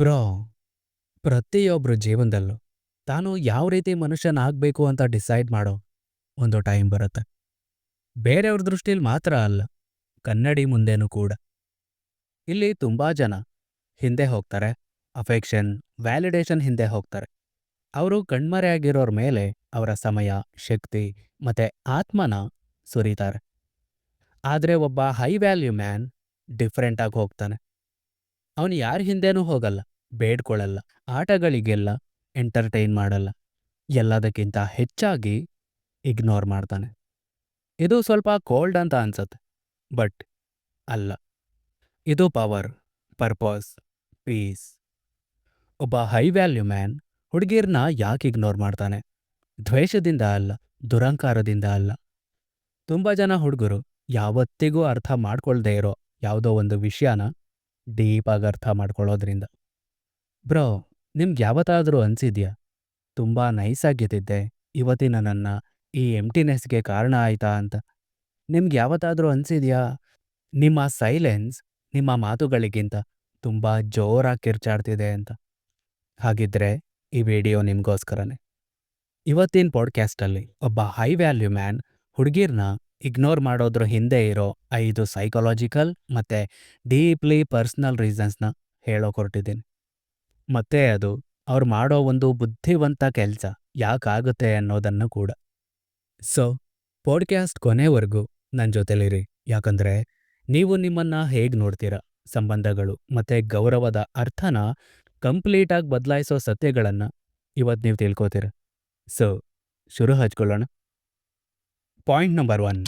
Bro, ಪ್ರತಿಯೊಬ್ರ ಜೀವನದಲ್ಲೂ ತಾನು ಯಾವ ರೀತಿ ಮನುಷ್ಯನಾಗಬೇಕು ಅಂತ ಡಿಸೈಡ್ ಮಾಡೋ ಒಂದು ಟೈಮ್ ಬರುತ್ತೆ. ಬೇರೆಯವ್ರ ದೃಷ್ಟಿಲಿ ಮಾತ್ರ ಅಲ್ಲ, ಕನ್ನಡಿ ಮುಂದೆನೂ ಕೂಡ. ಇಲ್ಲಿ ತುಂಬಾ ಜನ ಹಿಂದೆ ಹೋಗ್ತಾರೆ, ಅಫೆಕ್ಷನ್, ವ್ಯಾಲಿಡೇಷನ್ ಹಿಂದೆ ಹೋಗ್ತಾರೆ. ಅವರು ಕಣ್ಮರೆಯಾಗಿರೋರ ಮೇಲೆ ಅವರ ಸಮಯ, ಶಕ್ತಿ ಮತ್ತೆ ಆತ್ಮನ ಸುರಿತಾರೆ. ಆದ್ರೆ ಒಬ್ಬ ಹೈ ವ್ಯಾಲ್ಯೂ ಮ್ಯಾನ್ ಡಿಫ್ರೆಂಟಾಗಿ ಹೋಗ್ತಾನೆ. ಅವನು ಯಾರ ಹಿಂದೆನೂ ಹೋಗಲ್ಲ. ಬೇಡ್ಕೊಳ್ಳಲ್ಲ ಆಟಗಳಿಗೆಲ್ಲ ಎಂಟರ್ಟೈನ್ ಮಾಡಲ್ಲ, ಎಲ್ಲದಕ್ಕಿಂತ ಹೆಚ್ಚಾಗಿ ಇಗ್ನೋರ್ ಮಾಡ್ತಾನೆ. ಇದು ಸ್ವಲ್ಪ ಕೋಲ್ಡ್ ಅಂತ ಅನ್ಸತ್ತೆ ಬಟ್ ಅಲ್ಲ. ಇದು ಪವರ್ ಪರ್ಪಸ್ ಪೀಸ್ ಒಬ್ಬ ಹೈ ವ್ಯಾಲ್ಯೂ ಮ್ಯಾನ್ ಹುಡುಗಿರ್ನ ಯಾಕೆ ಇಗ್ನೋರ್ ಮಾಡ್ತಾನೆ? ದ್ವೇಷದಿಂದ ಅಲ್ಲ, ದುರಂಕಾರದಿಂದ ಅಲ್ಲ. ತುಂಬ ಜನ ಹುಡುಗರು ಯಾವತ್ತಿಗೂ ಅರ್ಥ ಮಾಡ್ಕೊಳ್ದೇ ಇರೋ ಯಾವುದೋ ಒಂದು ವಿಷಯನ ಡೀಪಾಗಿ ಅರ್ಥ ಮಾಡ್ಕೊಳ್ಳೋದ್ರಿಂದ. ಬ್ರೋ, ನಿಮ್ಗೆ ಯಾವತ್ತಾದರೂ ಅನಿಸಿದ್ಯಾ? ತುಂಬ ನೈಸಾಗಿದ್ದಿದ್ದೆ ಇವತ್ತಿನ ನನ್ನ ಈ ಎಂಟಿನೆಸ್ಗೆ ಕಾರಣ ಆಯ್ತಾ ಅಂತ. ನಿಮ್ಗೆ ಯಾವತ್ತಾದರೂ ಅನಿಸಿದ್ಯಾ? ನಿಮ್ಮ ಸೈಲೆನ್ಸ್ ನಿಮ್ಮ ಮಾತುಗಳಿಗಿಂತ ತುಂಬ ಜೋರಾಗಿ ಕಿರ್ಚಾಡ್ತಿದೆ ಅಂತ. ಹಾಗಿದ್ರೆ ಈ ವಿಡಿಯೋ ನಿಮಗೋಸ್ಕರನೇ. ಇವತ್ತಿನ ಪಾಡ್ಕ್ಯಾಸ್ಟಲ್ಲಿ ಒಬ್ಬ ಹೈ ವ್ಯಾಲ್ಯೂ ಮ್ಯಾನ್ ಹುಡುಗಿರ್ನ ಇಗ್ನೋರ್ ಮಾಡೋದ್ರ ಹಿಂದೆ ಇರೋ ಐದು ಸೈಕಾಲಜಿಕಲ್ ಮತ್ತೆ ಡೀಪ್ಲಿ ಪರ್ಸ್ನಲ್ ರೀಸನ್ಸ್ನ ಹೇಳೋ ಹೊರಟಿದ್ದೀನಿ. ಮತ್ತೆ ಅದು ಅವ್ರು ಮಾಡೋ ಒಂದು ಬುದ್ಧಿವಂತ ಕೆಲಸ ಯಾಕಾಗುತ್ತೆ ಅನ್ನೋದನ್ನು ಕೂಡ. ಸೊ ಪಾಡ್ಕ್ಯಾಸ್ಟ್ ಕೊನೆವರೆಗೂ ನನ್ನ ಜೊತೆಲಿರಿ. ಯಾಕಂದ್ರೆ ನೀವು ನಿಮ್ಮನ್ನ ಹೇಗೆ ನೋಡ್ತೀರಾ, ಸಂಬಂಧಗಳು ಮತ್ತೆ ಗೌರವದ ಅರ್ಥನ ಕಂಪ್ಲೀಟಾಗಿ ಬದಲಾಯಿಸೋ ಸತ್ಯಗಳನ್ನ ಇವತ್ತು ನೀವು ತಿಳ್ಕೊತೀರ. ಸೊ ಶುರು ಹಚ್ಕೊಳ್ಳೋಣ. Point number one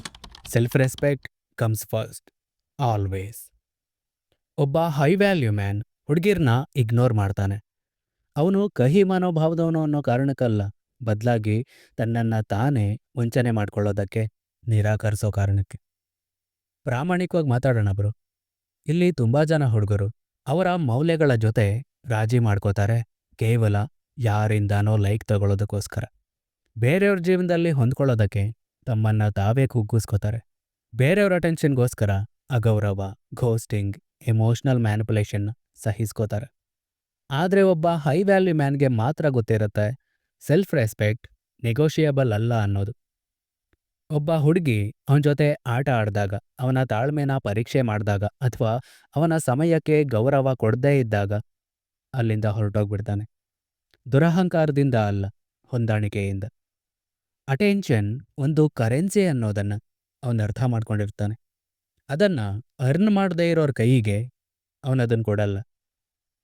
self respect comes first always ಒಬ್ಬ ಹೈ ವ್ಯಾಲ್ಯೂ ಮ್ಯಾನ್ ಹುಡುಗಿರ್ನ ಇಗ್ನೋರ್ ಮಾಡ್ತಾನೆ. ಅವನು ಕಹಿ ಮನೋಭಾವದವನು ಅನ್ನೋ ಕಾರಣಕ್ಕಲ್ಲ, ಬದಲಾಗಿ ತನ್ನನ್ನ ತಾನೇ ವಂಚನೆ ಮಾಡ್ಕೊಳ್ಳೋದಕ್ಕೆ ನಿರಾಕರಿಸೋ ಕಾರಣಕ್ಕೆ. ಪ್ರಾಮಾಣಿಕವಾಗಿ ಮಾತಾಡೋಣ ಬ್ರೋ. ಇಲ್ಲಿ ತುಂಬಾ ಜನ ಹುಡುಗರು, ಅವರ ಮೌಲ್ಯಗಳ ಜೊತೆ ರಾಜಿ ಮಾಡ್ಕೋತಾರೆ, ಕೇವಲ ಯಾರಿಂದಾನೋ ಲೈಕ್ ತಗೊಳ್ಳೋದಕ್ಕೋಸ್ಕರ ಬೇರೆಯವ್ರ ಜೀವನದಲ್ಲಿ ಹೊಂದ್ಕೊಳ್ಳೋದಕ್ಕೆ ತಮ್ಮನ್ನ ತಾವೇ ಕುಗ್ಗಿಸ್ಕೋತಾರೆ. ಬೇರೆಯವ್ರ ಅಟೆನ್ಷನ್ಗೋಸ್ಕರ ಅಗೌರವ ಘೋಸ್ಟಿಂಗ್ ಎಮೋಷನಲ್ ಮ್ಯಾನಿಪುಲೇಷನ್ ಸಹಿಸ್ಕೋತಾರೆ. ಆದರೆ ಒಬ್ಬ ಹೈ ವ್ಯಾಲ್ಯೂ ಮ್ಯಾನ್ಗೆ ಮಾತ್ರ ಗೊತ್ತಿರುತ್ತೆ ಸೆಲ್ಫ್ ರೆಸ್ಪೆಕ್ಟ್ ನೆಗೋಷಿಯಬಲ್ ಅಲ್ಲ ಅನ್ನೋದು. ಒಬ್ಬ ಹುಡುಗಿ ಅವನ ಜೊತೆ ಆಟ ಆಡಿದಾಗ, ಅವನ ತಾಳ್ಮೆನ ಪರೀಕ್ಷೆ ಮಾಡಿದಾಗ ಅಥವಾ ಅವನ ಸಮಯಕ್ಕೆ ಗೌರವ ಕೊಡದೇ ಇದ್ದಾಗ ಅಲ್ಲಿಂದ ಹೊರಟೋಗ್ಬಿಡ್ತಾನೆ. ದುರಹಂಕಾರದಿಂದ ಅಲ್ಲ, ಹೊಂದಾಣಿಕೆಯಿಂದ. ಅಟೆನ್ಷನ್ ಒಂದು ಕರೆನ್ಸಿ ಅನ್ನೋದನ್ನ ಅವನು ಅರ್ಥ ಮಾಡ್ಕೊಂಡಿರ್ತಾನೆ. ಅದನ್ನ ಅರ್ನ್ ಮಾಡದೇ ಇರೋರ ಕೈಗೆ ಅವನದನ್ನು ಕೊಡಲ್ಲ.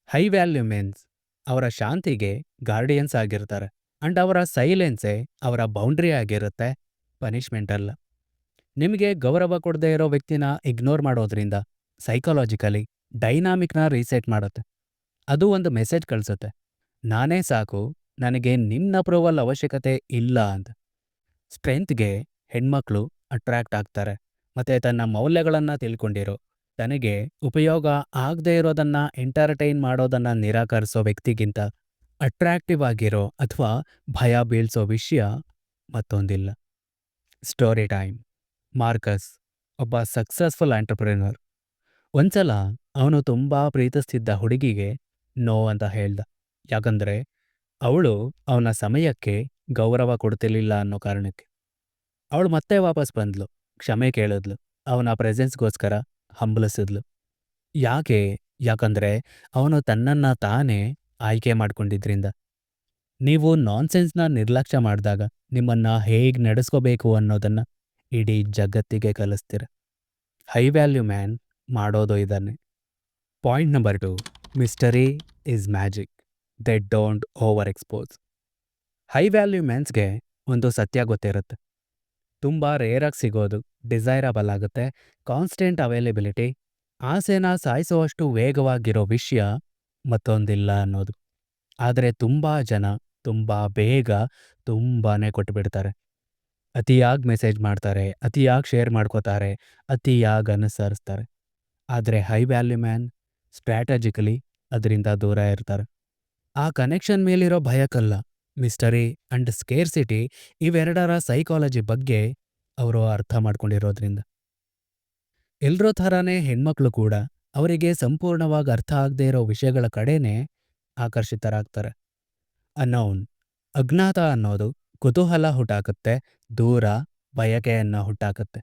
ಹೈ ವ್ಯಾಲ್ಯೂ ಮೆನ್ಸ್ ಅವರ ಶಾಂತಿಗೆ ಗಾರ್ಡಿಯನ್ಸ್ ಆಗಿರ್ತಾರೆ. ಅಂಡ್ ಅವರ ಸೈಲೆನ್ಸೇ ಅವರ ಬೌಂಡ್ರಿ ಆಗಿರುತ್ತೆ ಪನಿಷ್ಮೆಂಟ್ ಅಲ್ಲ. ನಿಮಗೆ ಗೌರವ ಕೊಡದೇ ಇರೋ ವ್ಯಕ್ತಿನ ಇಗ್ನೋರ್ ಮಾಡೋದ್ರಿಂದ ಸೈಕಾಲಜಿಕಲಿ ಡೈನಾಮಿಕ್ನ ರೀಸೆಟ್ ಮಾಡುತ್ತೆ. ಅದು ಒಂದು ಮೆಸೇಜ್ ಕಳಿಸುತ್ತೆ. ನಾನೇ ಸಾಕು, ನನಗೆ ನಿನ್ನ ಅಪ್ರೂವಲ್ ಅವಶ್ಯಕತೆ ಇಲ್ಲ ಅಂತ ಸ್ಟ್ರೆಂತ್ಗೆ ಹೆಣ್ಮಕ್ಳು ಅಟ್ರಾಕ್ಟ್ ಆಗ್ತಾರೆ. ಮತ್ತೆ ತನ್ನ ಮೌಲ್ಯಗಳನ್ನು ತಿಳ್ಕೊಂಡಿರೋ ತನಗೆ ಉಪಯೋಗ ಆಗದೇ ಇರೋದನ್ನ ಎಂಟರ್ಟೈನ್ ಮಾಡೋದನ್ನ ನಿರಾಕರಿಸೋ ವ್ಯಕ್ತಿಗಿಂತ ಅಟ್ರಾಕ್ಟಿವ್ ಆಗಿರೋ ಅಥವಾ ಭಯ ಬೀಳ್ಸೋ ವಿಷಯ ಮತ್ತೊಂದಿಲ್ಲ. ಸ್ಟೋರಿ ಟೈಮ್ ಮಾರ್ಕಸ್, ಒಬ್ಬ ಸಕ್ಸಸ್ಫುಲ್ ಆಂಟರ್ಪ್ರಿನರ್ ಒಂದ್ಸಲ ಅವನು ತುಂಬಾ ಪ್ರೀತಿಸ್ತಿದ್ದ ಹುಡುಗಿಗೆ ನೋ ಅಂತ ಹೇಳ್ದ. ಯಾಕಂದ್ರೆ ಅವಳು ಅವನ ಸಮಯಕ್ಕೆ ಗೌರವ ಕೊಡ್ತಿರ್ಲಿಲ್ಲ ಅನ್ನೋ ಕಾರಣಕ್ಕೆ. ಅವಳು ಮತ್ತೆ ವಾಪಸ್ ಬಂದ್ಲು. ಕ್ಷಮೆ ಕೇಳಿದ್ಲು. ಅವನ ಪ್ರೆಸೆನ್ಸ್ಗೋಸ್ಕರ ಹಂಬಲಿಸಿದ್ಲು. ಯಾಕೆ? ಯಾಕಂದ್ರೆ ಅವನು ತನ್ನನ್ನ ತಾನೇ ಆಯ್ಕೆ ಮಾಡಿಕೊಂಡಿದ್ರಿಂದ. ನೀವು ನಾನ್ಸೆನ್ಸ್ನ ನಿರ್ಲಕ್ಷ್ಯ ಮಾಡಿದಾಗ ನಿಮ್ಮನ್ನ ಹೇಗೆ ನಡೆಸ್ಕೋಬೇಕು ಅನ್ನೋದನ್ನ ಇಡೀ ಜಗತ್ತಿಗೆ ಕಲಿಸ್ತೀರ. ಹೈ ವ್ಯಾಲ್ಯೂ ಮ್ಯಾನ್ ಮಾಡೋದು ಇದನ್ನೇ point number two, mystery is magic. They don't over expose. High value ಮ್ಯಾನ್ಸ್ಗೆ ಒಂದು ಸತ್ಯ ಗೊತ್ತಿರುತ್ತೆ. ತುಂಬ ರೇರಾಗಿ ಸಿಗೋದು. ಡಿಸೈರಬಲ್ ಆಗುತ್ತೆ. ಕಾನ್ಸ್ಟೆಂಟ್ ಅವೈಲೇಬಿಲಿಟಿ ಆಸೆನ ಸಾಯಿಸುವಷ್ಟು ವೇಗವಾಗಿರೋ ವಿಷಯ ಮತ್ತೊಂದಿಲ್ಲ ಅನ್ನೋದು. ಆದರೆ ತುಂಬ ಜನ, ತುಂಬ ಬೇಗ ತುಂಬಾನೇ ಕೊಟ್ಬಿಡ್ತಾರೆ. ಅತಿಯಾಗಿ ಮೆಸೇಜ್ ಮಾಡ್ತಾರೆ, ಅತಿಯಾಗಿ ಶೇರ್ ಮಾಡ್ಕೋತಾರೆ, ಅತಿಯಾಗಿ ಅನುಸರಿಸ್ತಾರೆ. ಆದರೆ ಹೈ ವ್ಯಾಲ್ಯೂ ಮ್ಯಾನ್ ಸ್ಟ್ರಾಟಜಿಕಲಿ ಅದರಿಂದ ದೂರ ಇರ್ತಾರೆ. ಆ ಕನೆಕ್ಷನ್ ಮೇಲಿರೋ ಭಯಕ್ಕಲ್ಲ. ಮಿಸ್ಟರಿ ಅಂಡ್ ಸ್ಕೇರ್ಸಿಟಿ ಇವೆರಡರ ಸೈಕಾಲಜಿ ಬಗ್ಗೆ ಅವರು ಅರ್ಥ ಮಾಡ್ಕೊಂಡಿರೋದ್ರಿಂದ. ಎಲ್ಲರೂ ಥರನೇ ಹೆಣ್ಮಕ್ಳು ಕೂಡ ಅವರಿಗೆ ಸಂಪೂರ್ಣವಾಗಿ ಅರ್ಥ ಆಗದೇ ಇರೋ ವಿಷಯಗಳ ಕಡೆನೇ ಆಕರ್ಷಿತರಾಗ್ತಾರೆ. ಅನೌನ್ ಅಜ್ಞಾತ ಅನ್ನೋದು ಕುತೂಹಲ ಹುಟ್ಟಾಕುತ್ತೆ, ದೂರ ಬಯಕೆಯನ್ನು ಹುಟ್ಟಾಕುತ್ತೆ.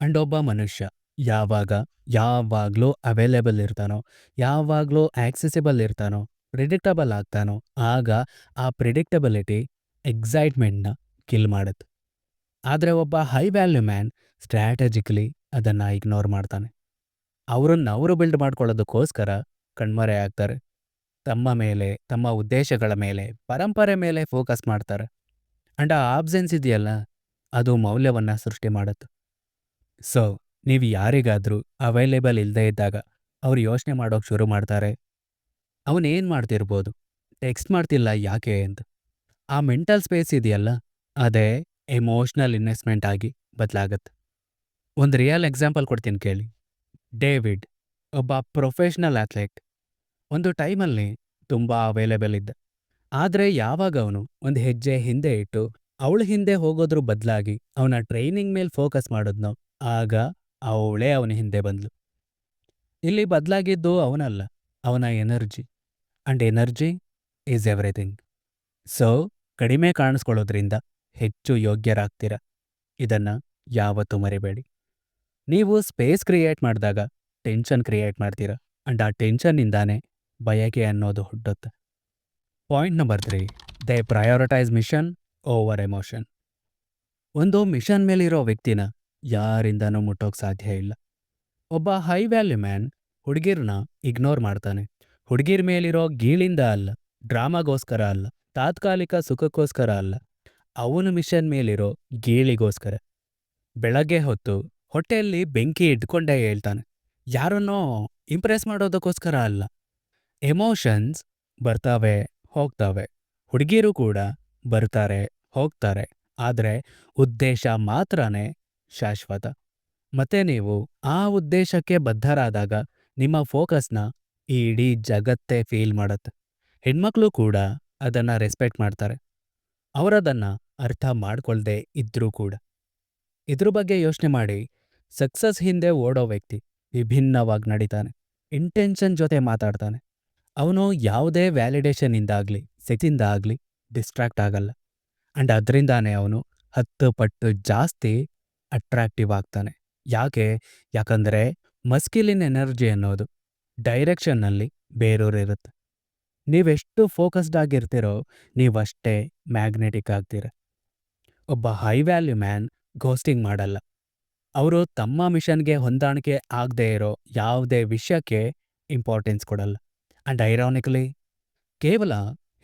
ಅಂಡ್ ಒಬ್ಬ ಮನುಷ್ಯ ಯಾವಾಗ, ಯಾವಾಗಲೂ ಅವೈಲೇಬಲ್ ಇರ್ತಾನೋ, ಯಾವಾಗಲೂ ಆಕ್ಸೆಸಿಬಲ್ ಇರ್ತಾನೋ ಪ್ರಿಡಿಕ್ಟಬಲ್ ಆಗ್ತಾನೋ, ಆಗ ಆ ಪ್ರಿಡಿಕ್ಟಬಿಲಿಟಿ ಎಕ್ಸೈಟ್ಮೆಂಟ್ನ ಕಿಲ್ ಮಾಡುತ್ತೆ. ಆದರೆ ಒಬ್ಬ ಹೈ ವ್ಯಾಲ್ಯೂ ಮ್ಯಾನ್ ಸ್ಟ್ರಾಟಜಿಕಲಿ ಅದನ್ನು ಇಗ್ನೋರ್ ಮಾಡ್ತಾನೆ. ಅವರನ್ನು ಅವರು ಬಿಲ್ಡ್ ಮಾಡ್ಕೊಳ್ಳೋದಕ್ಕೋಸ್ಕರ ಕಣ್ಮರೆ ಆಗ್ತಾರೆ. ತಮ್ಮ ಮೇಲೆ, ತಮ್ಮ ಉದ್ದೇಶಗಳ ಮೇಲೆ, ಪರಂಪರೆ ಮೇಲೆ ಫೋಕಸ್ ಮಾಡ್ತಾರೆ. ಅಂಡ್ ಆ ಆಬ್ಸೆನ್ಸ್ ಇದೆಯಲ್ಲ, ಅದು ಮೌಲ್ಯವನ್ನು ಸೃಷ್ಟಿ ಮಾಡುತ್ತೆ. ಸೊ ನೀವು ಯಾರಿಗಾದರೂ ಅವೈಲೇಬಲ್ ಇಲ್ಲದೇ ಇದ್ದಾಗ ಅವರು ಯೋಚನೆ ಮಾಡೋಕೆ ಶುರು ಮಾಡ್ತಾರೆ. ಅವನೇನು ಮಾಡ್ತಿರ್ಬೋದು? ಟೆಕ್ಸ್ಟ್ ಮಾಡ್ತಿಲ್ಲ ಯಾಕೆ ಅಂತ. ಆ ಮೆಂಟಲ್ ಸ್ಪೇಸ್ ಇದೆಯಲ್ಲ, ಅದೇ ಎಮೋಷ್ನಲ್ ಇನ್ವೆಸ್ಟ್ಮೆಂಟ್ ಆಗಿ ಬದಲಾಗತ್ತೆ. ಒಂದು ರಿಯಲ್ ಎಕ್ಸಾಂಪಲ್ ಕೊಡ್ತೀನಿ ಕೇಳಿ. ಡೇವಿಡ್ ಒಬ್ಬ ಪ್ರೊಫೆಷ್ನಲ್ ಅಥ್ಲೆಟ್ ಒಂದು ಟೈಮಲ್ಲಿ ತುಂಬ ಅವೈಲೇಬಲ್ ಇದ್ದ. ಆದರೆ ಯಾವಾಗ ಅವನು ಒಂದು ಹೆಜ್ಜೆ ಹಿಂದೆ ಇಟ್ಟು ಅವಳ ಹಿಂದೆ ಹೋಗೋದ್ರ ಬದಲಾಗಿ ಅವನ ಟ್ರೈನಿಂಗ್ ಮೇಲೆ ಫೋಕಸ್ ಮಾಡಿದ್ನೋ, ಆಗ ಅವಳೇ ಅವನ ಹಿಂದೆ ಬಂದ್ಲು. ಇಲ್ಲಿ ಬದಲಾಗಿದ್ದು ಅವನಲ್ಲ, ಅವನ energy and energy is everything so ಕಡಿಮೆ ಕಾಣಿಸ್ಕೊಳ್ಳೋದ್ರಿಂದ ಹೆಚ್ಚು ಯೋಗ್ಯರಾಗ್ತೀರ? ಇದನ್ನ ಯಾವತ್ತೂ ಮರಿಬೇಡಿ. ನೀವು ಸ್ಪೇಸ್ ಕ್ರಿಯೇಟ್ ಮಾಡಿದಾಗ ಟೆನ್ಷನ್ ಕ್ರಿಯೇಟ್ ಮಾಡ್ತೀರ? ಅಂಡ್ ಆ ಟೆನ್ಷನ್ನಿಂದಾನೇ ಬಯಕೆ ಅನ್ನೋದು ಹುಟ್ಟುತ್ತೆ. Point number three they prioritise mission over emotion ಒಂದು ಮಿಷನ್ ಮೇಲಿರೋ ವ್ಯಕ್ತಿನ ಯಾರಿಂದನೂ ಮುಟ್ಟೋಕೆ ಸಾಧ್ಯ ಇಲ್ಲ. ಒಬ್ಬ ಹೈ ವ್ಯಾಲ್ಯೂ ಮ್ಯಾನ್ ಹುಡುಗಿರನ್ನ ಇಗ್ನೋರ್ ಮಾಡ್ತಾನೆ. ಹುಡುಗಿರ ಮೇಲಿರೋ ಗೀಳಿಂದ ಅಲ್ಲ ಡ್ರಾಮಾಗೋಸ್ಕರ ಅಲ್ಲ, ತಾತ್ಕಾಲಿಕ ಸುಖಕ್ಕೋಸ್ಕರ ಅಲ್ಲ ಅವನ ಮಿಷನ್ ಮೇಲಿರೋ ಗೀಳಿಗೋಸ್ಕರ ಬೆಳಗ್ಗೆ ಹೊತ್ತು ಹೊಟ್ಟೆಯಲ್ಲಿ ಬೆಂಕಿ ಇಟ್ಕೊಂಡೇ ಹೇಳ್ತಾನೆ, ಯಾರನ್ನೋ ಇಂಪ್ರೆಸ್ ಮಾಡೋದಕ್ಕೋಸ್ಕರ ಅಲ್ಲ. ಎಮೋಷನ್ಸ್ ಬರ್ತಾವೆ, ಹೋಗ್ತಾವೆ. ಹುಡುಗಿರು ಕೂಡ ಬರ್ತಾರೆ, ಹೋಗ್ತಾರೆ. ಆದರೆ ಉದ್ದೇಶ ಮಾತ್ರನೇ ಶಾಶ್ವತ. ಮತ್ತೆ ನೀವು ಆ ಉದ್ದೇಶಕ್ಕೆ ಬದ್ಧರಾದಾಗ ನಿಮ್ಮ ಫೋಕಸ್ನ ಈ ಇಡೀ ಜಗತ್ತೇ ಫೀಲ್ ಮಾಡುತ್ತೆ. ಹೆಣ್ಮಕ್ಳು ಕೂಡ ಅದನ್ನ ರೆಸ್ಪೆಕ್ಟ್ ಮಾಡ್ತಾರೆ. ಅವರದನ್ನ ಅರ್ಥ ಮಾಡ್ಕೊಳ್ದೇ ಇದ್ರೂ ಕೂಡ. ಇದ್ರ ಬಗ್ಗೆ ಯೋಚನೆ ಮಾಡಿ. ಸಕ್ಸಸ್ ಹಿಂದೆ ಓಡೋ ವ್ಯಕ್ತಿ ವಿಭಿನ್ನವಾಗಿ ನಡೀತಾನೆ. ಇಂಟೆನ್ಷನ್ ಜೊತೆ ಮಾತಾಡ್ತಾನೆ. ಅವನು ಯಾವುದೇ ವ್ಯಾಲಿಡೇಷನ್ ಇಂದಾಗ್ಲಿ ಸೆಕ್ಸಿಂದ ಆಗಲಿ ಡಿಸ್ಟ್ರಾಕ್ಟ್ ಆಗಲ್ಲ. ಅಂಡ್ ಅದರಿಂದಾನೇ ಅವನು ಹತ್ತು ಪಟ್ಟು ಜಾಸ್ತಿ ಅಟ್ರಾಕ್ಟಿವ್ ಆಗ್ತಾನೆ. ಯಾಕೆ? ಯಾಕಂದರೆ ಮಸ್ಕಿಲಿನ್ ಎನರ್ಜಿ ಅನ್ನೋದು ಡೈರೆಕ್ಷನ್ನಲ್ಲಿ ಬೇರೂರಿರುತ್ತೆ. ನೀವೆಷ್ಟು ಫೋಕಸ್ಡ್ ಆಗಿರ್ತೀರೋ ನೀವಷ್ಟೇ ಮ್ಯಾಗ್ನೆಟಿಕ್ ಆಗ್ತೀರ. ಒಬ್ಬ ಹೈ ವ್ಯಾಲ್ಯೂ ಮ್ಯಾನ್ ಘೋಸ್ಟಿಂಗ್ ಮಾಡಲ್ಲ. ಅವರು ತಮ್ಮ ಮಿಷನ್ಗೆ ಹೊಂದಾಣಿಕೆ ಆಗದೇ ಇರೋ ಯಾವುದೇ ವಿಷಯಕ್ಕೆ ಇಂಪಾರ್ಟೆನ್ಸ್ ಕೊಡಲ್ಲ. ಆ್ಯಂಡ್ ಐರಾನಿಕಲಿ, ಕೇವಲ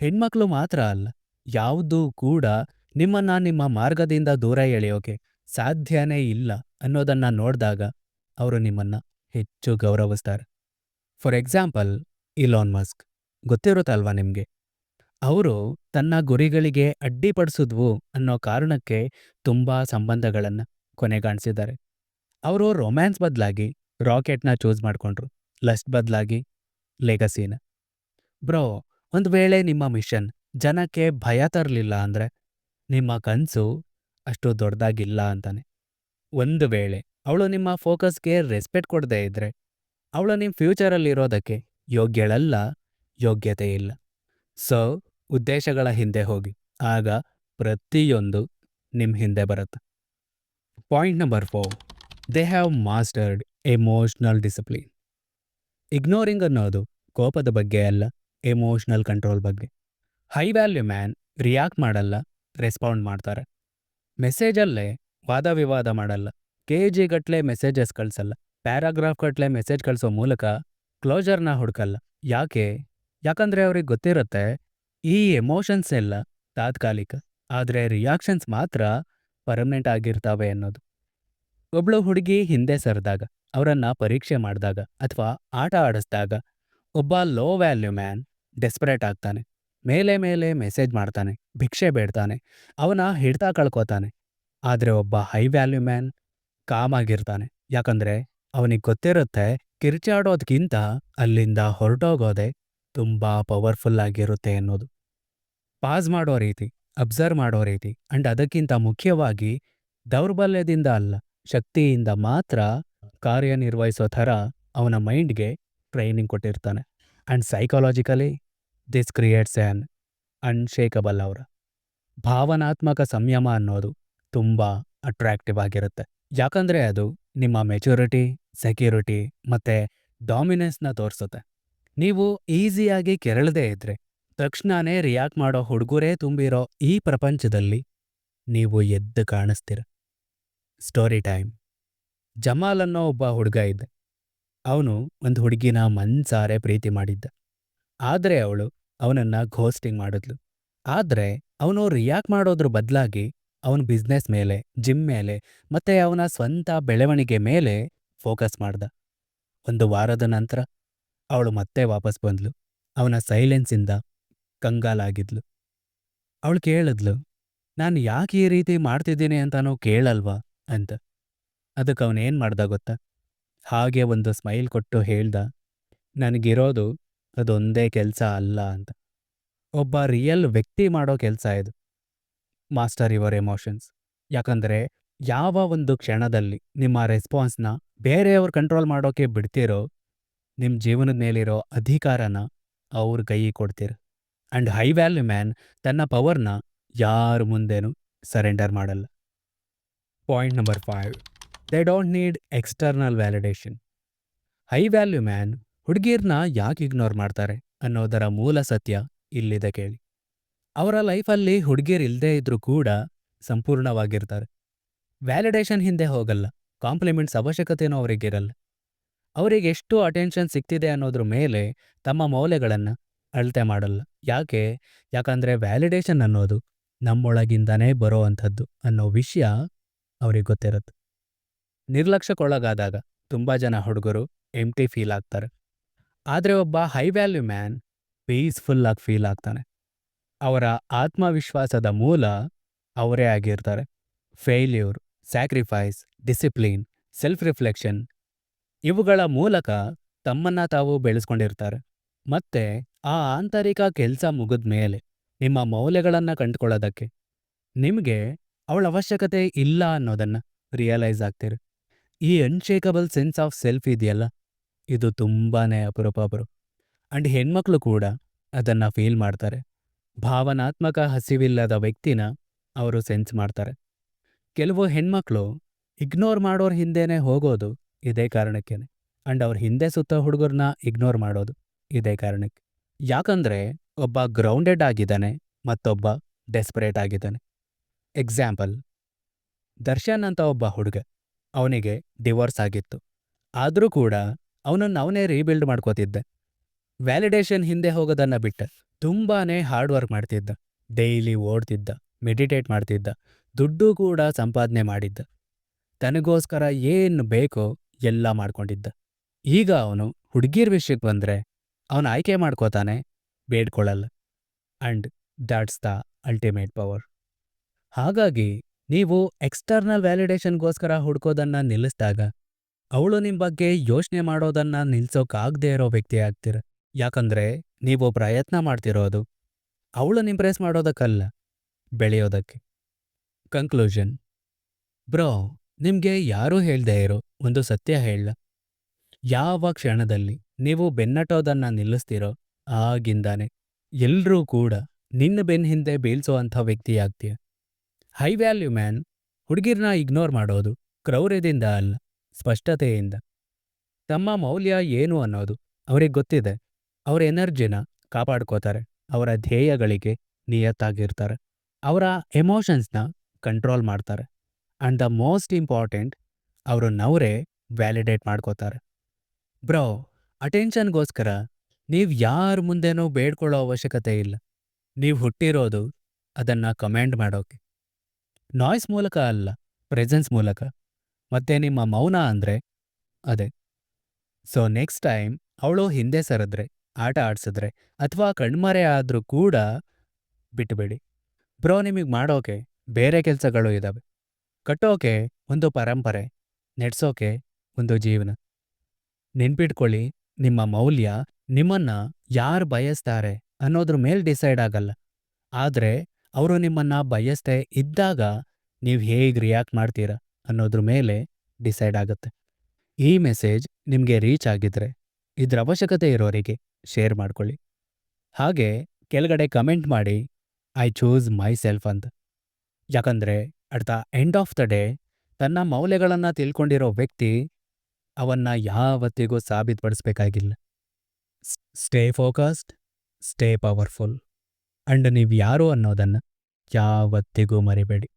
ಹೆಣ್ಮಕ್ಳು ಮಾತ್ರ ಅಲ್ಲ, ಯಾವುದೂ ಕೂಡ ನಿಮ್ಮನ್ನ ನಿಮ್ಮ ಮಾರ್ಗದಿಂದ ದೂರ ಎಳೆಯೋಕೆ ಸಾಧ್ಯನೇ ಇಲ್ಲ ಅನ್ನೋದನ್ನ ನೋಡಿದಾಗ ಅವರು ನಿಮ್ಮನ್ನ ಹೆಚ್ಚು ಗೌರವಿಸ್ತಾರೆ. ಫಾರ್ ಎಕ್ಸಾಂಪಲ್ ಇಲಾನ್ ಮಸ್ಕ್ ಗೊತ್ತಿರುತ್ತಲ್ವಾ ನಿಮಗೆ? ಅವರು ತನ್ನ ಗುರಿಗಳಿಗೆ ಅಡ್ಡಿಪಡಿಸಿದ್ವು ಅನ್ನೋ ಕಾರಣಕ್ಕೆ ತುಂಬಾ ಸಂಬಂಧಗಳನ್ನು ಕೊನೆಗಾಣಿಸಿದ್ದಾರೆ. ಅವರು ರೊಮ್ಯಾನ್ಸ್ ಬದಲಾಗಿ ರಾಕೆಟ್ನ ಚೂಸ್ ಮಾಡ್ಕೊಂಡ್ರು ಲಸ್ಟ್ ಬದಲಾಗಿ ಲೆಗಸಿನ ಬ್ರೋ, ಒಂದು ವೇಳೆ ನಿಮ್ಮ ಮಿಷನ್ ಜನಕ್ಕೆ ಭಯ ತರಲಿಲ್ಲ ಅಂದ್ರೆ ನಿಮ್ಮ ಕನಸು ಅಷ್ಟು ದೊಡ್ಡದಾಗಿಲ್ಲ ಅಂತಾನೆ. ಒಂದು ವೇಳೆ ಅವಳು ನಿಮ್ಮ ಫೋಕಸ್ಗೆ ರೆಸ್ಪೆಕ್ಟ್ ಕೊಡದೇ ಇದ್ರೆ, ಅವಳು ನಿಮ್ಮ ಫ್ಯೂಚರಲ್ಲಿರೋದಕ್ಕೆ ಯೋಗ್ಯಳಲ್ಲ ಯೋಗ್ಯತೆ ಇಲ್ಲ. ಸೊ ಉದ್ದೇಶಗಳ ಹಿಂದೆ ಹೋಗಿ. ಆಗ ಪ್ರತಿಯೊಂದು ನಿಮ್ಮ ಹಿಂದೆ ಬರುತ್ತೆ. Point number four they have mastered emotional discipline ignoring ಅನ್ನೋದು ಕೋಪದ ಬಗ್ಗೆ ಅಲ್ಲ ಎಮೋಷ್ನಲ್ ಕಂಟ್ರೋಲ್ ಬಗ್ಗೆ. ಹೈ ವ್ಯಾಲ್ಯೂ ಮ್ಯಾನ್ ರಿಯಾಕ್ಟ್ ಮಾಡಲ್ಲ ರೆಸ್ಪಾಂಡ್ ಮಾಡ್ತಾರೆ. ಮೆಸೇಜಲ್ಲೇ ವಾದ ವಿವಾದ ಮಾಡಲ್ಲ. ಕೆ ಜಿ ಗಟ್ಲೆ ಮೆಸೇಜಸ್ ಕಳಿಸಲ್ಲ. ಪ್ಯಾರಾಗ್ರಾಫ್ ಗಟ್ಲೆ ಮೆಸೇಜ್ ಕಳಿಸೋ ಮೂಲಕ ಕ್ಲೋಜರ್ನ ಹುಡುಕಲ್ಲ. ಯಾಕೆ? ಯಾಕಂದ್ರೆ ಅವ್ರಿಗೆ ಗೊತ್ತಿರುತ್ತೆ, ಈ ಎಮೋಷನ್ಸ್ ಎಲ್ಲ ತಾತ್ಕಾಲಿಕ, ಆದರೆ ರಿಯಾಕ್ಷನ್ಸ್ ಮಾತ್ರ ಪರ್ಮನೆಂಟ್ ಆಗಿರ್ತಾವೆ ಅನ್ನೋದು. ಒಬ್ಳು ಹುಡುಗಿ ಹಿಂದೆ ಸರಿದಾಗ, ಅವರನ್ನು ಪರೀಕ್ಷೆ ಮಾಡಿದಾಗ ಅಥವಾ ಆಟ ಆಡಿಸ್ದಾಗ, ಒಬ್ಬ ಲೋ ವ್ಯಾಲ್ಯೂ ಮ್ಯಾನ್ ಡೆಸ್ಪರೇಟ್ ಆಗ್ತಾನೆ, ಮೇಲೆ ಮೇಲೆ ಮೆಸೇಜ್ ಮಾಡ್ತಾನೆ, ಭಿಕ್ಷೆ ಬೇಡ್ತಾನೆ, ಅವನ ಹಿಡ್ತಾ ಕಳ್ಕೊತಾನೆ, ಆದರೆ ಒಬ್ಬ ಹೈ ವ್ಯಾಲ್ಯೂ ಮ್ಯಾನ್ ಕಾಮ್ ಆಗಿರ್ತಾನೆ. ಯಾಕಂದ್ರೆ ಅವನಿಗೆ ಗೊತ್ತಿರುತ್ತೆ, ಕಿರ್ಚಾಡೋದ್ಕಿಂತ ಅಲ್ಲಿಂದ ಹೊರಟೋಗೋದೆ ತುಂಬಾ ಪವರ್ಫುಲ್ ಆಗಿರುತ್ತೆ ಅನ್ನೋದು. ಪಾಸ್ ಮಾಡೋ ರೀತಿ ಅಬ್ಸರ್ವ್ ಮಾಡೋ ರೀತಿ ಅಂಡ್ ಅದಕ್ಕಿಂತ ಮುಖ್ಯವಾಗಿ ದೌರ್ಬಲ್ಯದಿಂದ ಅಲ್ಲ, ಶಕ್ತಿಯಿಂದ ಮಾತ್ರ ಕಾರ್ಯನಿರ್ವಹಿಸೋ ಥರ ಅವನ ಮೈಂಡ್ಗೆ ಟ್ರೈನಿಂಗ್ ಕೊಟ್ಟಿರ್ತಾನೆ. And psychologically this creates an unshakable ಅವರ ಭಾವನಾತ್ಮಕ ಸಂಯಮ ಅನ್ನೋದು ತುಂಬ ಅಟ್ರಾಕ್ಟಿವ್ ಆಗಿರುತ್ತೆ. ಯಾಕಂದರೆ ಅದು ನಿಮ್ಮ ಮೆಚುರಿಟಿ ಸೆಕ್ಯೂರಿಟಿ ಮತ್ತು ಡಾಮಿನೆನ್ಸ್ನ ತೋರಿಸುತ್ತೆ. ನೀವು ಈಸಿಯಾಗಿ ಕೆರಳದೇ ಇದ್ರೆ ತಕ್ಷಣನೇ ರಿಯಾಕ್ಟ್ ಮಾಡೋ ಹುಡುಗರೇ ತುಂಬಿರೋ ಈ ಪ್ರಪಂಚದಲ್ಲಿ ನೀವು ಎದ್ದು ಕಾಣಿಸ್ತೀರ. Story time. ಜಮಾಲ್ ಅನ್ನೋ ಒಬ್ಬ ಹುಡುಗ ಇದ್ದ. ಅವನು ಒಂದು ಹುಡುಗಿನ ಮನ್ಸಾರೆ ಪ್ರೀತಿ ಮಾಡಿದ್ದ. ಆದರೆ ಅವಳು ಅವನನ್ನ ಘೋಸ್ಟಿಂಗ್ ಮಾಡಿದ್ಲು. ಆದರೆ ಅವನು ರಿಯಾಕ್ಟ್ ಮಾಡೋದ್ರ ಬದಲಾಗಿ ಅವನ ಬಿಸ್ನೆಸ್ ಮೇಲೆ, ಜಿಮ್ ಮೇಲೆ, ಮತ್ತೆ ಅವನ ಸ್ವಂತ ಬೆಳವಣಿಗೆ ಮೇಲೆ ಫೋಕಸ್ ಮಾಡ್ದ. ಒಂದು ವಾರದ ನಂತರ ಅವಳು ಮತ್ತೆ ವಾಪಸ್ ಬಂದ್ಲು. ಅವನ ಸೈಲೆನ್ಸಿಂದ ಕಂಗಾಲಾಗಿದ್ಲು. ಅವಳು ಕೇಳಿದ್ಲು, ನಾನು ಯಾಕೆ ಈ ರೀತಿ ಮಾಡ್ತಿದ್ದೀನಿ ಅಂತನೋ ಕೇಳಲ್ವಾ? ಅಂತ. ಅದಕ್ಕೆ ಅವನೇನು ಮಾಡ್ದ ಗೊತ್ತಾ? ಹಾಗೆ ಒಂದು ಸ್ಮೈಲ್ ಕೊಟ್ಟು ಹೇಳ್ದ, ನನಗಿರೋದು ಅದೊಂದೇ ಕೆಲಸ ಅಲ್ಲ ಅಂತ. ಒಬ್ಬ ರಿಯಲ್ ವ್ಯಕ್ತಿ ಮಾಡೋ ಕೆಲಸ ಇದು. Master your emotions. ಯಾಕಂದರೆ ಯಾವ ಒಂದು ಕ್ಷಣದಲ್ಲಿ ನಿಮ್ಮ ರೆಸ್ಪಾನ್ಸ್ನ ಬೇರೆಯವ್ರು ಕಂಟ್ರೋಲ್ ಮಾಡೋಕೆ ಬಿಡ್ತಿರೋ ನಿಮ್ಮ ಜೀವನದ ಮೇಲಿರೋ ಅಧಿಕಾರನ ಅವ್ರ ಕೈಗೆ ಕೊಡ್ತೀರ. ಆ್ಯಂಡ್ ಹೈ ವ್ಯಾಲ್ಯೂ ಮ್ಯಾನ್ ತನ್ನ ಪವರ್ನ ಯಾರ ಮುಂದೇನು ಸರೆಂಡರ್ ಮಾಡಲ್ಲ. Point number five, they don't need external validation. High value man ಹುಡುಗಿರ್ನ ಯಾಕೆ ಇಗ್ನೋರ್ ಮಾಡ್ತಾರೆ ಅನ್ನೋದರ ಮೂಲ ಸತ್ಯ ಇಲ್ಲಿದೆ ಕೇಳಿ. ಅವರ ಲೈಫಲ್ಲಿ ಹುಡುಗಿರ್ ಇಲ್ಲದೇ ಇದ್ರೂ ಕೂಡ ಸಂಪೂರ್ಣವಾಗಿರ್ತಾರೆ. ವ್ಯಾಲಿಡೇಷನ್ ಹಿಂದೆ ಹೋಗಲ್ಲ, ಕಾಂಪ್ಲಿಮೆಂಟ್ಸ್ ಅವಶ್ಯಕತೆನೂ ಅವರಿಗಿರಲ್ಲ. ಅವರಿಗೆ ಎಷ್ಟು ಅಟೆನ್ಷನ್ ಸಿಗ್ತಿದೆ ಅನ್ನೋದ್ರ ಮೇಲೆ ತಮ್ಮ ಮೌಲ್ಯಗಳನ್ನು ಅಳತೆ ಮಾಡಲ್ಲ. ಯಾಕೆ? ಯಾಕಂದರೆ ವ್ಯಾಲಿಡೇಷನ್ ಅನ್ನೋದು ನಮ್ಮೊಳಗಿಂದನೇ ಬರೋ ಅಂಥದ್ದು ಅನ್ನೋ ವಿಷಯ ಅವ್ರಿಗೆ ಗೊತ್ತಿರುತ್ತೆ. ನಿರ್ಲಕ್ಷ್ಯಕ್ಕೊಳಗಾದಾಗ ತುಂಬ ಜನ ಹುಡುಗರು ಎಂಟಿ ಫೀಲ್ ಆಗ್ತಾರೆ. ಆದರೆ ಒಬ್ಬ ಹೈ ವ್ಯಾಲ್ಯೂ ಮ್ಯಾನ್ ಪೀಸ್ಫುಲ್ ಆಗಿ ಫೀಲ್ ಆಗ್ತಾನೆ. ಅವರ ಆತ್ಮವಿಶ್ವಾಸದ ಮೂಲ ಅವರೇ ಆಗಿರ್ತಾರೆ. Failure sacrifice discipline self reflection ಇವುಗಳ ಮೂಲಕ ತಮ್ಮನ್ನ ತಾವು ಬೆಳೆಸ್ಕೊಂಡಿರ್ತಾರೆ. ಮತ್ತೆ ಆ ಆಂತರಿಕ ಕೆಲಸ ಮುಗಿದ ಮೇಲೆ ನಿಮ್ಮ ಮೌಲ್ಯಗಳನ್ನು ಕಂಡುಕೊಳ್ಳೋದಕ್ಕೆ ನಿಮಗೆ ಅವಳ ಅವಶ್ಯಕತೆ ಇಲ್ಲ ಅನ್ನೋದನ್ನ ರಿಯಲೈಸ್ ಆಗ್ತೀರಿ. ಈ ಅನ್ಶೇಕಬಲ್ ಸೆನ್ಸ್ ಆಫ್ ಸೆಲ್ಫ್ ಇದೆಯಲ್ಲ, ಇದು ತುಂಬಾನೇ ಅಪರೂಪ ಅಪರು ಅಂಡ್ ಹೆಣ್ಮಕ್ಳು ಕೂಡ ಅದನ್ನ ಫೀಲ್ ಮಾಡ್ತಾರೆ. ಭಾವನಾತ್ಮಕ ಹಸಿವಿಲ್ಲದ ವ್ಯಕ್ತಿನ ಅವರು ಸೆನ್ಸ್ ಮಾಡ್ತಾರೆ. ಕೆಲವು ಹೆಣ್ಮಕ್ಳು ಇಗ್ನೋರ್ ಮಾಡೋರ್ ಹಿಂದೆನೇ ಹೋಗೋದು ಇದೇ ಕಾರಣಕ್ಕೇನೆ. ಅಂಡ್ ಅವ್ರ ಹಿಂದೆ ಸುತ್ತ ಹುಡುಗರನ್ನ ಇಗ್ನೋರ್ ಮಾಡೋದು ಇದೇ ಕಾರಣಕ್ಕೆ. ಯಾಕಂದ್ರೆ ಒಬ್ಬ ಗ್ರೌಂಡೆಡ್ ಆಗಿದ್ದಾನೆ, ಮತ್ತೊಬ್ಬ ಡೆಸ್ಪರೇಟ್ ಆಗಿದ್ದಾನೆ. ಎಕ್ಸಾಂಪಲ್ ದರ್ಶನ್ ಅಂತ ಒಬ್ಬ ಹುಡುಗ, ಅವನಿಗೆ ಡಿವೋರ್ಸ್ ಆಗಿತ್ತು. ಆದರೂ ಕೂಡ ಅವನನ್ನು ಅವನೇ ರೀಬಿಲ್ಡ್ ಮಾಡ್ಕೋತಿದ್ದ. ವ್ಯಾಲಿಡೇಷನ್ ಹಿಂದೆ ಹೋಗೋದನ್ನು ಬಿಟ್ಟ, ತುಂಬಾನೇ ಹಾರ್ಡ್ ವರ್ಕ್ ಮಾಡ್ತಿದ್ದ. ಡೈಲಿ ಓಡ್ತಿದ್ದ ಮೆಡಿಟೇಟ್ ಮಾಡ್ತಿದ್ದ, ದುಡ್ಡು ಕೂಡ ಸಂಪಾದನೆ ಮಾಡಿದ್ದ. ತನಗೋಸ್ಕರ ಏನು ಬೇಕೋ ಎಲ್ಲ ಮಾಡ್ಕೊಂಡಿದ್ದ. ಈಗ ಅವನು ಹುಡುಗಿಯರ ವಿಷಯಕ್ಕೆ ಬಂದ್ರೆ ಅವನು ಆಯ್ಕೆ ಮಾಡ್ಕೋತಾನೆ ಬೇಡ್ಕೊಳ್ಳಲ್ಲ and that's the ultimate power. ಹಾಗಾಗಿ ನೀವು ಎಕ್ಸ್ಟರ್ನಲ್ ವ್ಯಾಲಿಡೇಷನ್ಗೋಸ್ಕರ ಹುಡ್ಕೋದನ್ನು ನಿಲ್ಲಿಸಿದಾಗ ಅವಳು ನಿಮ್ಮ ಬಗ್ಗೆ ಯೋಚನೆ ಮಾಡೋದನ್ನ ನಿಲ್ಸೋಕ್ಕಾಗದೇ ಇರೋ ವ್ಯಕ್ತಿ ಆಗ್ತೀರ. ಯಾಕಂದ್ರೆ ನೀವು ಪ್ರಯತ್ನ ಮಾಡ್ತಿರೋದು ಅವಳನ್ನ ಇಂಪ್ರೆಸ್ ಮಾಡೋದಕ್ಕಲ್ಲ, ಬೆಳೆಯೋದಕ್ಕೆ. ಕನ್ಕ್ಲೂಷನ್ ಬ್ರೋ ನಿಮ್ಗೆ ಯಾರೂ ಹೇಳ್ದೇ ಇರೋ ಒಂದು ಸತ್ಯ ಹೇಳ. ಯಾವ ಕ್ಷಣದಲ್ಲಿ ನೀವು ಬೆನ್ನಟೋದನ್ನು ನಿಲ್ಲಿಸ್ತೀರೋ ಆಗಿಂದಾನೆ ಎಲ್ಲರೂ ಕೂಡ ನಿನ್ನ ಬೆನ್ನ ಹಿಂದೆ ಬೀಳ್ಸೋ ಅಂಥ ವ್ಯಕ್ತಿ ಆಗ್ತೀಯ. ಹೈ ವ್ಯಾಲ್ಯೂ ಮ್ಯಾನ್ ಹುಡುಗಿರನ್ನ ಇಗ್ನೋರ್ ಮಾಡೋದು ಕ್ರೌರ್ಯದಿಂದ ಅಲ್ಲ, ಸ್ಪಷ್ಟತೆಯಿಂದ. ತಮ್ಮ ಮೌಲ್ಯ ಏನು ಅನ್ನೋದು ಅವರಿಗೆ ಗೊತ್ತಿದೆ. ಅವರ ಎನರ್ಜಿನ ಕಾಪಾಡ್ಕೋತಾರೆ, ಅವರ ಧ್ಯೇಯಗಳಿಗೆ ನಿಯತ್ತಾಗಿರ್ತಾರೆ, ಅವರ ಎಮೋಷನ್ಸ್ನ ಕಂಟ್ರೋಲ್ ಮಾಡ್ತಾರೆ. ಆ್ಯಂಡ್ ದ ಮೋಸ್ಟ್ ಇಂಪಾರ್ಟೆಂಟ್ ಅವ್ರನ್ನವರೇ ವ್ಯಾಲಿಡೇಟ್ ಮಾಡ್ಕೋತಾರೆ. ಬ್ರೋ ಅಟೆನ್ಷನ್ಗೋಸ್ಕರ ನೀವು ಯಾರ ಮುಂದೆನೂ ಬೇಡ್ಕೊಳ್ಳೋ ಅವಶ್ಯಕತೆ ಇಲ್ಲ. ನೀವು ಹುಟ್ಟಿರೋದು ಅದನ್ನು ಕಮೆಂಡ್ ಮಾಡೋಕೆ. ನಾಯ್ಸ್ ಮೂಲಕ ಅಲ್ಲ ಪ್ರೆಸೆನ್ಸ್ ಮೂಲಕ. ಮತ್ತೆ ನಿಮ್ಮ ಮೌನ ಅಂದರೆ ಅದೇ. ಸೊ ನೆಕ್ಸ್ಟ್ ಟೈಮ್ ಅವಳು ಹಿಂದೆ ಸರಿದ್ರೆ, ಆಟ ಆಡಿಸಿದ್ರೆ ಅಥವಾ ಕಣ್ಮರೆ ಆದರೂ ಕೂಡ ಬಿಟ್ಟುಬೇಡಿ ಬ್ರೋ ನಿಮಗೆ ಮಾಡೋಕೆ ಬೇರೆ ಕೆಲಸಗಳು ಇದ್ದಾವೆ ಕಟ್ಟೋಕೆ ಒಂದು ಪರಂಪರೆ, ನೆಡ್ಸೋಕೆ ಒಂದು ಜೀವನ. ನೆನ್ಪಿಟ್ಕೊಳ್ಳಿ, ನಿಮ್ಮ ಮೌಲ್ಯ ನಿಮ್ಮನ್ನ ಯಾರು ಬಯಸ್ತಾರೆ ಅನ್ನೋದ್ರ ಮೇಲೆ ಡಿಸೈಡ್ ಆಗಲ್ಲ. ಆದರೆ ಅವರು ನಿಮ್ಮನ್ನ ಬಯಸ್ದೇ ಇದ್ದಾಗ ನೀವು ಹೇಗೆ ರಿಯಾಕ್ಟ್ ಮಾಡ್ತೀರಾ ಅನ್ನೋದ್ರ ಮೇಲೆ ಡಿಸೈಡ್ ಆಗುತ್ತೆ. ಈ ಮೆಸೇಜ್ ನಿಮಗೆ ರೀಚ್ ಆಗಿದ್ರೆ ಇದ್ರ ಅವಶ್ಯಕತೆ ಇರೋರಿಗೆ ಶೇರ್ ಮಾಡ್ಕೊಳ್ಳಿ. ಹಾಗೆ ಕೆಳಗಡೆ ಕಮೆಂಟ್ ಮಾಡಿ, ಐ ಚೂಸ್ ಮೈ ಸೆಲ್ಫ್ ಅಂತ ಯಾಕಂದರೆ at the end of the day ತನ್ನ ಮೌಲ್ಯಗಳನ್ನು ತಿಳ್ಕೊಂಡಿರೋ ವ್ಯಕ್ತಿ ಅವನ್ನ ಯಾವತ್ತಿಗೂ ಸಾಬೀತುಪಡಿಸ್ಬೇಕಾಗಿಲ್ಲ. Stay focused, stay powerful. And ನೀವು ಯಾರು ಅನ್ನೋದನ್ನು ಯಾವತ್ತಿಗೂ ಮರಿಬೇಡಿ.